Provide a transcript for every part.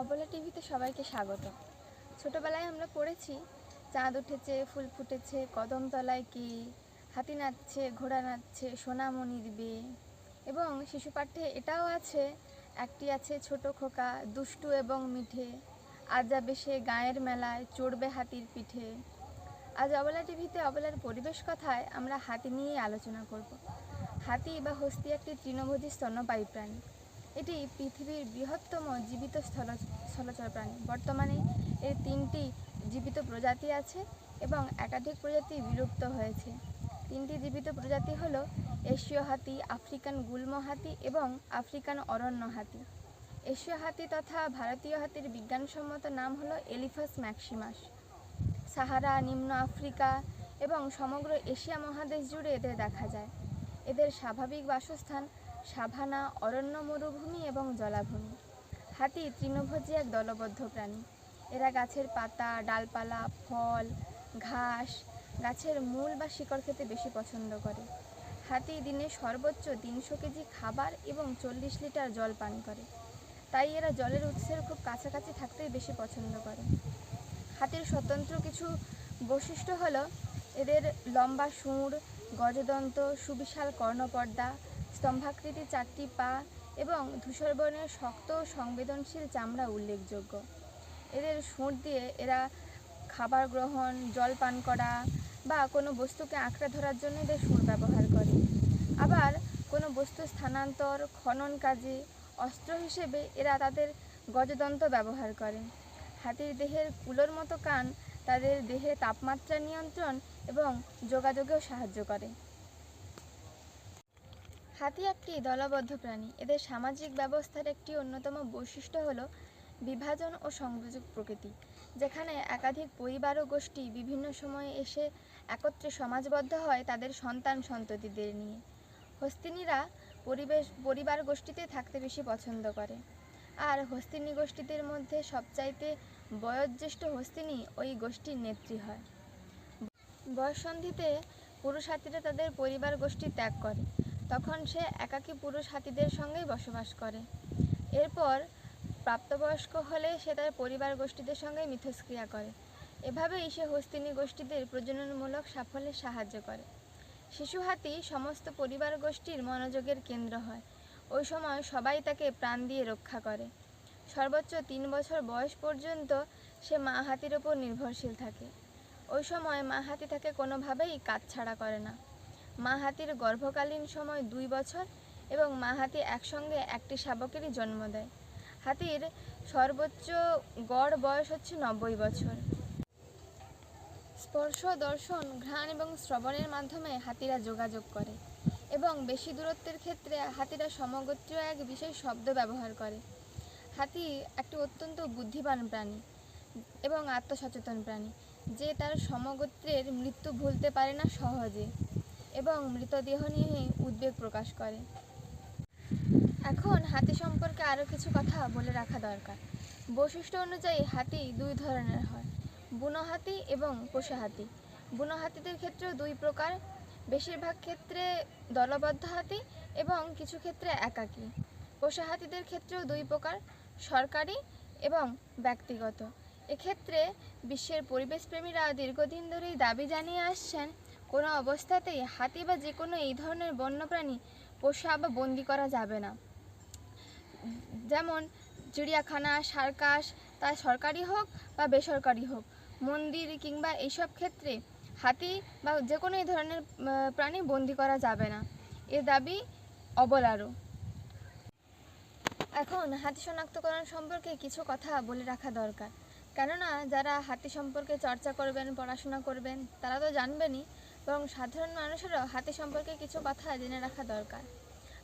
অবলা টিভিতে সবাইকে স্বাগত ছোটবেলায় আমরা পড়েছি, চাঁদ উঠেছে, ফুল ফুটেছে কদমতলায় কি, হাতি নাচছে, ঘোড়া নাচছে, সোনামণির বিয়ে। এবং শিশু পাঠ্যে এটাও আছে, একটি আছে ছোট খোকা, দুষ্টু এবং মিঠে। আজ যাবে সে গায়ের মেলায়, চড়বে হাতির পিঠে। আজ অবলা টিভিতে অবলার পরিবেশ কথায় আমরা হাতি নিয়েই আলোচনা করব। হাতি বা হস্তি একটি তৃণভোজী স্তন্যপায়ী প্রাণী। এটি পৃথিবীর বৃহত্তম জীবিত স্থল স্থলচর প্রাণী। বর্তমানে এর তিনটি জীবিত প্রজাতি আছে এবং একাধিক প্রজাতি বিলুপ্ত হয়েছে। তিনটি জীবিত প্রজাতি হল এশীয় হাতি, আফ্রিকান গুল্ম হাতি এবং আফ্রিকান অরণ্য হাতি। এশীয় হাতি তথা ভারতীয় হাতির বিজ্ঞানসম্মত নাম হলো এলিফাস ম্যাক্সিমাস। সাহারা, নিম্ন আফ্রিকা এবং সমগ্র এশিয়া মহাদেশ জুড়ে এদের দেখা যায়। এদের স্বাভাবিক বাসস্থান সাভানা, অরণ্য মরুভূমি এবং জলাভূমি। হাতি তৃণভোজী এক দলবদ্ধ প্রাণী। এরা গাছের পাতা, ডালপালা, ফল, ঘাস, গাছের মূল বা শিকড় খেতে বেশি পছন্দ করে। হাতি দিনে সর্বোচ্চ তিনশো কেজি খাবার এবং চল্লিশ লিটার জল পান করে। তাই এরা জলের উৎসের খুব কাছাকাছি থাকতেই বেশি পছন্দ করে। হাতির স্বতন্ত্র কিছু বৈশিষ্ট্য হলো, এদের লম্বা সুঁড়, গজদন্ত, সুবিশাল কর্ণপর্দা স্তম্ভাকৃতি চারটি পা এবং ধূসর বর্ণের শক্ত সংবেদনশীল চামড়া উল্লেখযোগ্য। এদের সুঁড় দিয়ে এরা খাবার গ্রহণ, জল পান করা বা কোনো বস্তুকে আঁকড়ে ধরার জন্য এদের সুর ব্যবহার করে। আবার কোনো বস্তু স্থানান্তর, খনন কাজে অস্ত্র হিসেবে এরা তাদের গজদন্ত ব্যবহার করে। হাতির দেহের কুলোর মতো কান তাদের দেহের তাপমাত্রা নিয়ন্ত্রণ এবং যোগাযোগেও সাহায্য করে। হাতি একটি দলবদ্ধ প্রাণী। এদের সামাজিক ব্যবস্থার একটি অন্যতম বৈশিষ্ট্য হলো বিভাজন ও সংযোজক প্রকৃতি, যেখানে একাধিক পরিবার ও গোষ্ঠী বিভিন্ন সময়ে এসে একত্রে সমাজবদ্ধ হয় তাদের সন্তান সন্ততিদের নিয়ে। হস্তিনীরা পরিবেশ, পরিবার গোষ্ঠীতে থাকতে বেশি পছন্দ করে। আর হস্তিনী গোষ্ঠীদের মধ্যে সবচাইতে বয়োজ্যেষ্ঠ হস্তিনী ওই গোষ্ঠীর নেত্রী হয়। বয়ঃসন্ধিতে পুরুষ হাতিরা তাদের পরিবার গোষ্ঠী ত্যাগ করে। তখন সে একাকী পুরুষ হাতিদের সঙ্গেই বসবাস করে। এরপর প্রাপ্তবয়স্ক হলে সে তার পরিবার গোষ্ঠীদের সঙ্গে মিথস্ক্রিয়া করে। এভাবেই সে হস্তিনী গোষ্ঠীদের প্রজননমূলক সাফল্যে সাহায্য করে। শিশু হাতি সমস্ত পরিবার গোষ্ঠীর মনোযোগের কেন্দ্র হয়। ওই সময় সবাই তাকে প্রাণ দিয়ে রক্ষা করে। সর্বোচ্চ তিন বছর বয়স পর্যন্ত সে মা হাতির ওপর নির্ভরশীল থাকে। ওই সময় মা হাতি তাকে কোনোভাবেই কাজ ছাড়া করে না। মা হাতির গর্ভকালীন সময় দুই বছর এবং মা হাতি একসঙ্গে একটি শাবকেরই জন্ম দেয়। হাতির সর্বোচ্চ গড় বয়স হচ্ছে নব্বই বছর। স্পর্শ, দর্শন, ঘ্রাণ এবং শ্রবণের মাধ্যমে হাতিরা যোগাযোগ করে এবং বেশি দূরত্বের ক্ষেত্রে হাতিরা সমগোত্রীয় এক বিশেষ শব্দ ব্যবহার করে। হাতি একটি অত্যন্ত বুদ্ধিমান প্রাণী এবং আত্মসচেতন প্রাণী, যে তার সমগোত্রের মৃত্যু ভুলতে পারে না সহজে। এবং মৃতদেহ নিয়ে উদ্বেগ প্রকাশ করে। এখন হাতি সম্পর্কে আরও কিছু কথা বলে রাখা দরকার। বৈশিষ্ট্য অনুযায়ী হাতি দুই ধরনের হয়, বুনো হাতি এবং পোষা হাতি। বুনো হাতিদের ক্ষেত্রেও দুই প্রকার, বেশিরভাগ ক্ষেত্রে দলবদ্ধ হাতি এবং কিছু ক্ষেত্রে একাকী। পোষা হাতিদের ক্ষেত্রেও দুই প্রকার, সরকারি এবং ব্যক্তিগত। এক্ষেত্রে বিশ্বের পরিবেশপ্রেমীরা দীর্ঘদিন ধরেই দাবি জানিয়ে আসছেন কোনো অবস্থাতেই হাতি বা যে কোনো এই ধরনের বন্যপ্রাণী পোষা বা বন্দি করা যাবে না। যেমন চিড়িয়াখানা, সার্কাস, তা সরকারি হোক বা বেসরকারি হোক, মন্দির কিংবা এইসব ক্ষেত্রে হাতি বা যে কোনো এই ধরনের প্রাণী বন্দি করা যাবে না। এ দাবি অবলারও। এখন হাতি শনাক্তকরণ সম্পর্কে কিছু কথা বলে রাখা দরকার। কেননা যারা হাতি সম্পর্কে চর্চা করবেন, পড়াশোনা করবেন, তারা তো জানবেনই বরং সাধারণ মানুষেরও হাতি সম্পর্কে কিছু কথা জেনে রাখা দরকার।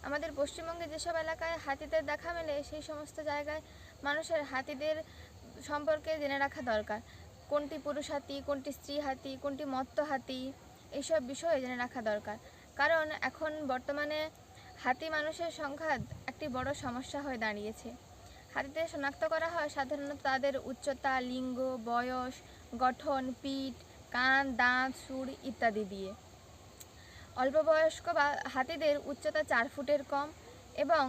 আমাদের পশ্চিমবঙ্গে যেসব এলাকায় হাতিদের দেখা মেলে, সেই সমস্ত জায়গায় মানুষের হাতিদের সম্পর্কে জেনে রাখা দরকার। কোনটি পুরুষ হাতি, কোনটি স্ত্রী হাতি, কোনটি মত্ত হাতি, এইসব বিষয়ে জেনে রাখা দরকার। কারণ এখন বর্তমানে হাতি মানুষের সংখ্যা একটি বড় সমস্যা হয়ে দাঁড়িয়েছে। হাতিদের শনাক্ত করা হয় সাধারণত তাদের উচ্চতা, লিঙ্গ, বয়স, গঠন, পিঠ কান, দাঁত, সুর ইত্যাদি দিয়ে। অল্প বয়স্ক বা হাতিদের উচ্চতা চার ফুটের কম এবং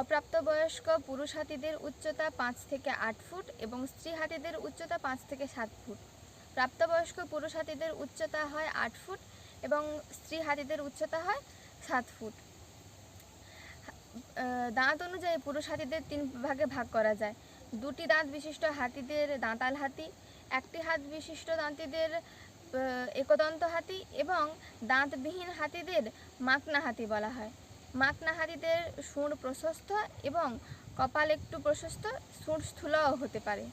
অপ্রাপ্তবয়স্ক পুরুষ হাতিদের উচ্চতা পাঁচ থেকে আট ফুট এবং স্ত্রী হাতিদের উচ্চতা পাঁচ থেকে সাত ফুট। প্রাপ্তবয়স্ক পুরুষ হাতিদের উচ্চতা হয় আট ফুট এবং স্ত্রী হাতিদের উচ্চতা হয় সাত ফুট। দাঁত অনুযায়ী পুরুষ হাতিদের তিন ভাগে ভাগ করা যায়। দুটি দাঁত বিশিষ্ট হাতিদের দাঁতাল হাতি একটি হাত বিশিষ্ট দাঁতিদের একদন্ত হাতি এবং দাঁতবিহীন হাতিদের মাকনা হাতি বলা হয়। মাকনা হাতিদের সুর প্রশস্ত এবং কপাল একটু প্রশস্ত, সুর স্থূলও হতে পারে।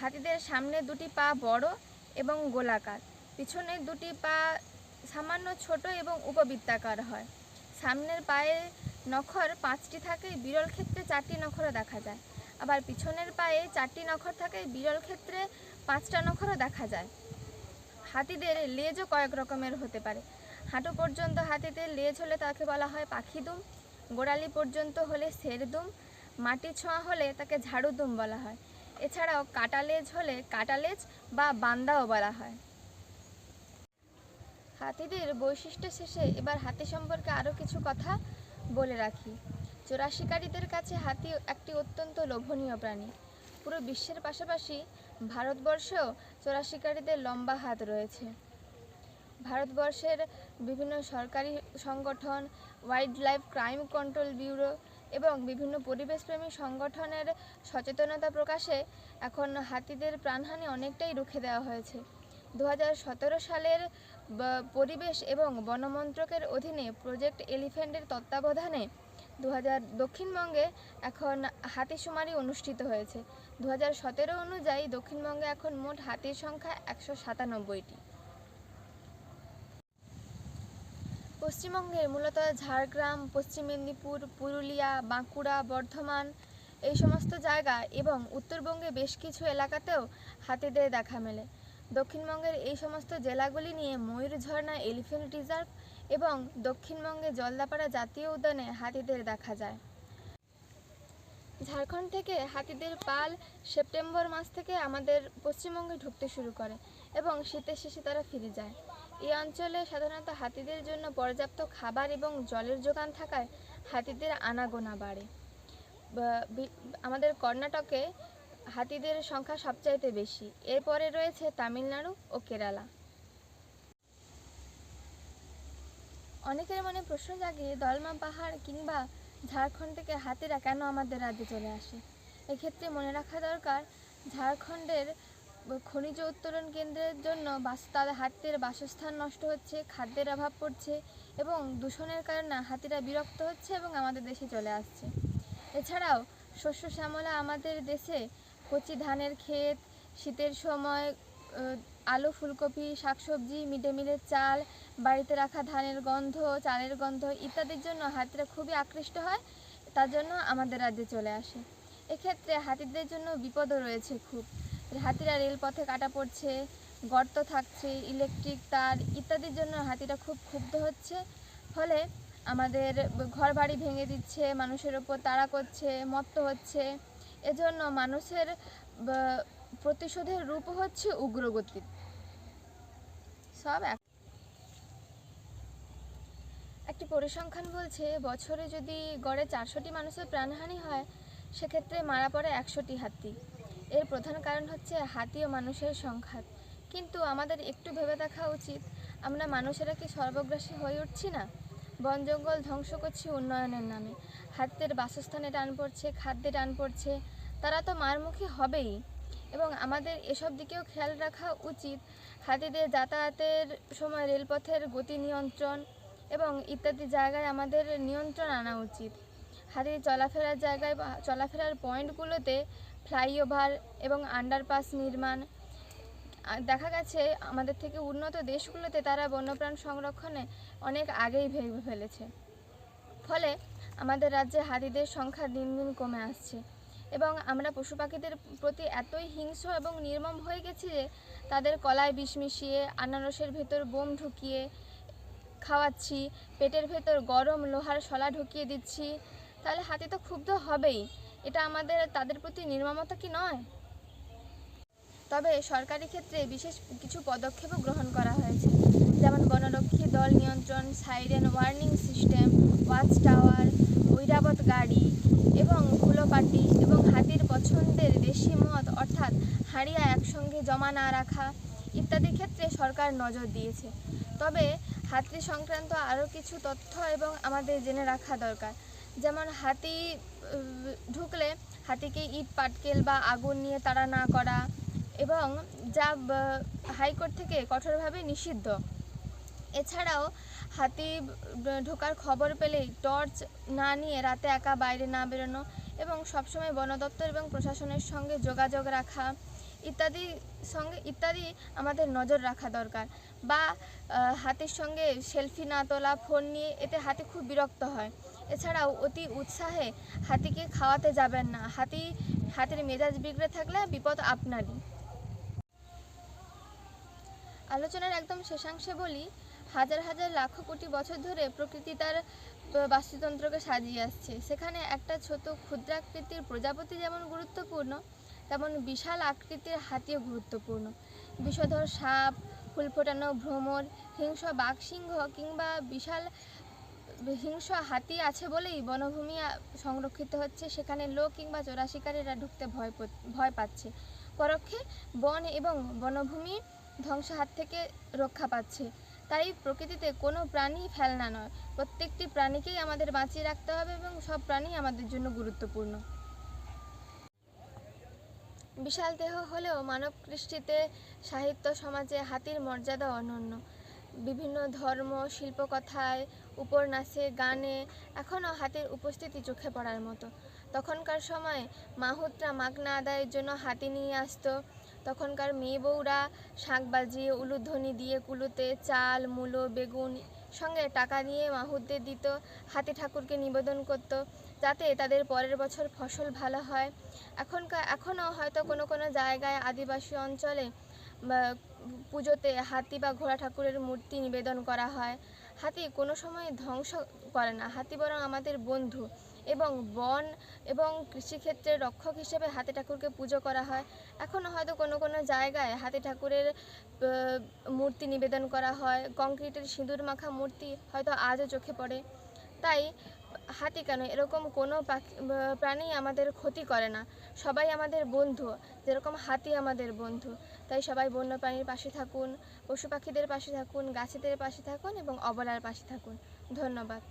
হাতিদের সামনে দুটি পা বড় এবং গোলাকার। পিছনে দুটি পা সামান্য ছোট এবং উপবৃত্তাকার হয়। সামনের পায়ে নখর পাঁচটি থাকে। বিরল ক্ষেত্রে চারটি নখরও দেখা যায়। আবার পিছনের পায়ে চারটি নখর থাকে বিরল ক্ষেত্রে পাঁচটা নখরও দেখা যায়। হাতিদের লেজও কয়েক রকমের হতে পারে। হাঁটু পর্যন্ত হাতিদের লেজ হলে তাকে বলা হয় পাখি দুম, গোড়ালি পর্যন্ত হলে শের দুম, মাটি ছোঁয়া হলে তাকে ঝাড়ু দুম বলা হয়। এছাড়াও কাটা লেজ হলে কাটা লেজ বা বান্দাও বলা হয়। হাতিদের বৈশিষ্ট্য শেষে এবার হাতি সম্পর্কে আরও কিছু কথা বলে রাখি। চোরা শিকারীদের কাছে হাতি একটি অত্যন্ত লোভনীয় প্রাণী। পুরো বিশ্বের পাশাপাশি ভারতবর্ষেও চোরা শিকারীদের লম্বা হাত রয়েছে। ভারতবর্ষের বিভিন্ন সরকারি সংগঠন wildlife crime control bureau এবং বিভিন্ন পরিবেশপ্রেমী সংগঠনের সচেতনতা প্রকাশে এখন হাতিদের প্রাণহানি অনেকটাই রুখে দেওয়া হয়েছে। দু হাজার সতেরো সালের পরিবেশ এবং বনমন্ত্রকের অধীনে প্রজেক্ট এলিফ্যান্টের তত্ত্বাবধানে দু হাজার দক্ষিণবঙ্গে এখন হাতিশুমারি অনুষ্ঠিত হয়েছে। দু হাজার সতেরো অনুযায়ী দক্ষিণবঙ্গে এখন মোট হাতির সংখ্যা একশো সাতানব্বইটি। পশ্চিমবঙ্গের মূলত ঝাড়গ্রাম, পশ্চিম মেদিনীপুর, পুরুলিয়া, বাঁকুড়া, বর্ধমান এই সমস্ত জায়গা এবং উত্তরবঙ্গে বেশ কিছু এলাকাতেও হাতিদের দেখা মেলে। দক্ষিণবঙ্গের এই সমস্ত জেলাগুলি নিয়ে ময়ূর ঝর্ণা, এলিফ্যান্ট রিজার্ভ এবং দক্ষিণবঙ্গে জলদাপাড়া জাতীয় উদ্যানে হাতিদের দেখা যায়। ঝাড়খণ্ড থেকে হাতিদের পাল সেপ্টেম্বর মাস থেকে আমাদের পশ্চিমবঙ্গে ঢুকতে শুরু করে এবং শীতের শেষে তারা ফিরে যায়। এই অঞ্চলে সাধারণত হাতিদের জন্য পর্যাপ্ত খাবার এবং জলের যোগান থাকায় হাতিদের আনাগোনা বাড়ে। আমাদের কর্ণাটকে হাতিদের সংখ্যা সবচাইতে বেশি। এরপরে রয়েছে তামিলনাড়ু ও কেরালা। অনেকের মনে প্রশ্ন জাগে, দলমা পাহাড় কিংবা ঝাড়খণ্ড থেকে হাতিরা কেন আমাদের রাজ্যে চলে আসে? এক্ষেত্রে মনে রাখা দরকার, ঝাড়খণ্ডের খনিজ উত্তোলন কেন্দ্রের জন্য বাস তাদের হাতির বাসস্থান নষ্ট হচ্ছে, খাদ্যের অভাব পড়ছে এবং দূষণের কারণে হাতিরা বিরক্ত হচ্ছে এবং আমাদের দেশে চলে আসছে। এছাড়াও, শস্য শ্যামলা আমাদের দেশে কচি ধানের ক্ষেত, শীতের সময় আলু, ফুলকপি, শাকসবজি মিড ডে মিলের চাল বাড়িতে রাখা ধানের গন্ধ, চালের গন্ধ ইত্যাদির জন্য হাতিরা খুবই আকৃষ্ট হয়, তার জন্য আমাদের রাজ্যে চলে আসে। এক্ষেত্রে হাতিদের জন্য বিপদও রয়েছে খুব। হাতিরা রেলপথে কাটা পড়ছে, গর্ত থাকছে, ইলেকট্রিক তার ইত্যাদির জন্য হাতিরা খুব ক্ষুব্ধ হচ্ছে। ফলে আমাদের ঘর বাড়ি ভেঙে দিচ্ছে, মানুষের ওপর তাড়া করছে, মত্ত হচ্ছে। এজন্য মানুষের প্রতিশোধের রূপ হচ্ছে উগ্রগতি সব এক একটি পরিসংখ্যান বলছে, বছরে যদি গড়ে চারশোটি মানুষের প্রাণহানি হয়, সেক্ষেত্রে মারা পড়ে একশোটি হাতি। এর প্রধান কারণ হচ্ছে হাতি ও মানুষের সংঘাত। কিন্তু আমাদের একটু ভেবে দেখা উচিত, আমরা মানুষেরা কি সর্বগ্রাসী হয়ে উঠছি না? বন, জঙ্গল ধ্বংস করছি উন্নয়নের নামে। হাতিদের বাসস্থানে টান পড়ছে, খাদ্যে টান পড়ছে, তারা তো মারমুখী হবেই। এবং আমাদের এসব দিকেও খেয়াল রাখা উচিত, হাতিদের যাতায়াতের সময় রেলপথের গতি নিয়ন্ত্রণ এবং ইত্যাদি জায়গায় আমাদের নিয়ন্ত্রণ আনা উচিত। হাতির চলাফেরার জায়গায় চলাফেরার পয়েন্টগুলোতে ফ্লাইওভার এবং আন্ডারপাস নির্মাণ। দেখা গেছে আমাদের থেকে উন্নত দেশগুলোতে তারা বন্যপ্রাণ সংরক্ষণে অনেক আগেই ভেবে ফেলেছে। ফলে আমাদের রাজ্যে হাতিদের সংখ্যা দিন দিন কমে আসছে এবং আমরা পশু পাখিদের প্রতি এতই হিংস্র এবং নির্মম হয়ে গেছি যে তাদের কলায় বিষ মিশিয়ে, আনারসের ভেতর বোম ঢুকিয়ে খাওয়াচ্ছি, পেটের ভেতর গরম লোহার শলা ঢুকিয়ে দিচ্ছি, তাহলে হাতি তো ক্ষুব্ধ হবেই। এটা আমাদের, তাদের প্রতি নির্মমতা কি নয়? তবে সরকারি ক্ষেত্রে বিশেষ কিছু পদক্ষেপও গ্রহণ করা হয়েছে। যেমন বনরক্ষী দল নিয়ন্ত্রণ, siren warning system, watch tower, Airavat গাড়ি এবং কুলোপাটি এবং হাতির পছন্দের দেশি মদ, অর্থাৎ হাড়িয়া একসঙ্গে জমা না রাখা ইত্যাদি ক্ষেত্রে সরকার নজর দিয়েছে। তবে হাতি সংক্রান্ত আরও কিছু তথ্য এবং আমাদের জেনে রাখা দরকার। যেমন হাতি ঢুকলে হাতিকে ইট, পাটকেল বা আগুন নিয়ে তাড়া না করা এবং যা হাইকোর্ট থেকে কঠোরভাবে নিষিদ্ধ। এছাড়াও হাতি ঢোকার খবর পেলেই টর্চ না নিয়ে রাতে একা বাইরে না বেরোনো এবং সবসময় বন দপ্তর এবং প্রশাসনের সঙ্গে যোগাযোগ রাখা ইত্যাদি সঙ্গে, ইত্যাদি আমাদের নজর রাখা দরকার। বা হাতির সঙ্গে সেলফি না তোলা ফোন নিয়ে এতে হাতি খুব বিরক্ত হয়। এছাড়াও অতি উৎসাহে হাতিকে খাওয়াতে যাবেন না। হাতি, হাতির মেজাজ বিগড়ে থাকলে বিপদ আপনারই। আলোচনার একদম শেষাংশে বলি, হাজার হাজার লাখো কোটি বছর ধরে প্রকৃতি তার বাস্তুতন্ত্রকে সাজিয়ে আসছে। সেখানে একটা ছোট ক্ষুদ্রাকৃতির প্রজাপতি যেমন গুরুত্বপূর্ণ তেমন বিশাল আকৃতির হাতিও গুরুত্বপূর্ণ। বিষধর সাপ, ফুল ফোটানো ভ্রমর, হিংস্র বাঘসিংহ কিংবা বিশাল হিংস্র হাতি আছে বলেই বনভূমি সংরক্ষিত হচ্ছে। সেখানে লোক কিংবা চোরা শিকারীরা ঢুকতে ভয় ভয় পাচ্ছে। পরোক্ষে বন এবং বনভূমি ধ্বংস হাত থেকে রক্ষা পাচ্ছে। তাই প্রকৃতিতে কোনো প্রাণী ফেলনা নয়। প্রত্যেকটি প্রাণীকেই আমাদের বাঁচিয়ে রাখতে হবে এবং সব প্রাণী আমাদের জন্য গুরুত্বপূর্ণ। বিশাল দেহ হলেও মানব কৃষ্টিতে সাহিত্য সমাজে হাতির মর্যাদা অনন্য। বিভিন্ন ধর্ম, শিল্পকথায়, উপন্যাসে, গানে এখনও হাতির উপস্থিতি চোখে পড়ার মতো। তখনকার সময় মাহুতরা মাগনা আদায়ের জন্য হাতি নিয়ে আসতো। তখনকার মেয়ে বউরা শাঁখ বাজিয়ে উলুধ্বনি দিয়ে কুলুতে চাল, মূলো, বেগুন সঙ্গে টাকা নিয়ে মাহুদদের দিত, হাতে ঠাকুরকে নিবেদন করত, যাতে তাদের পরের বছর ফসল ভালো হয়। এখনকার এখনও হয়তো কোনো কোনো জায়গায় আদিবাসী অঞ্চলে পুজোতে হাতি বা ঘোড়া ঠাকুরের মূর্তি নিবেদন করা হয়। হাতি কোনো সময় ধ্বংস করে না। হাতি বরং আমাদের বন্ধু। এবং বন এবং কৃষিক্ষেত্রের রক্ষক হিসেবে হাতি ঠাকুরকে পুজো করা হয়। এখনও হয়তো কোনো কোনো জায়গায় হাতি ঠাকুরের মূর্তি নিবেদন করা হয়। কংক্রিটের সিঁদুর মাখা মূর্তি হয়তো আজও চোখে পড়ে। তাই হাতি কেন? এরকম কোনো প্রাণী আমাদের ক্ষতি করে না। সবাই আমাদের বন্ধু। যেরকম হাতি আমাদের বন্ধু। তাই সবাই বন্য প্রাণীর পাশে থাকুন, পশু পাখিদের পাশে থাকুন, গাছেদের পাশে থাকুন এবং অবলার পাশে থাকুন। ধন্যবাদ।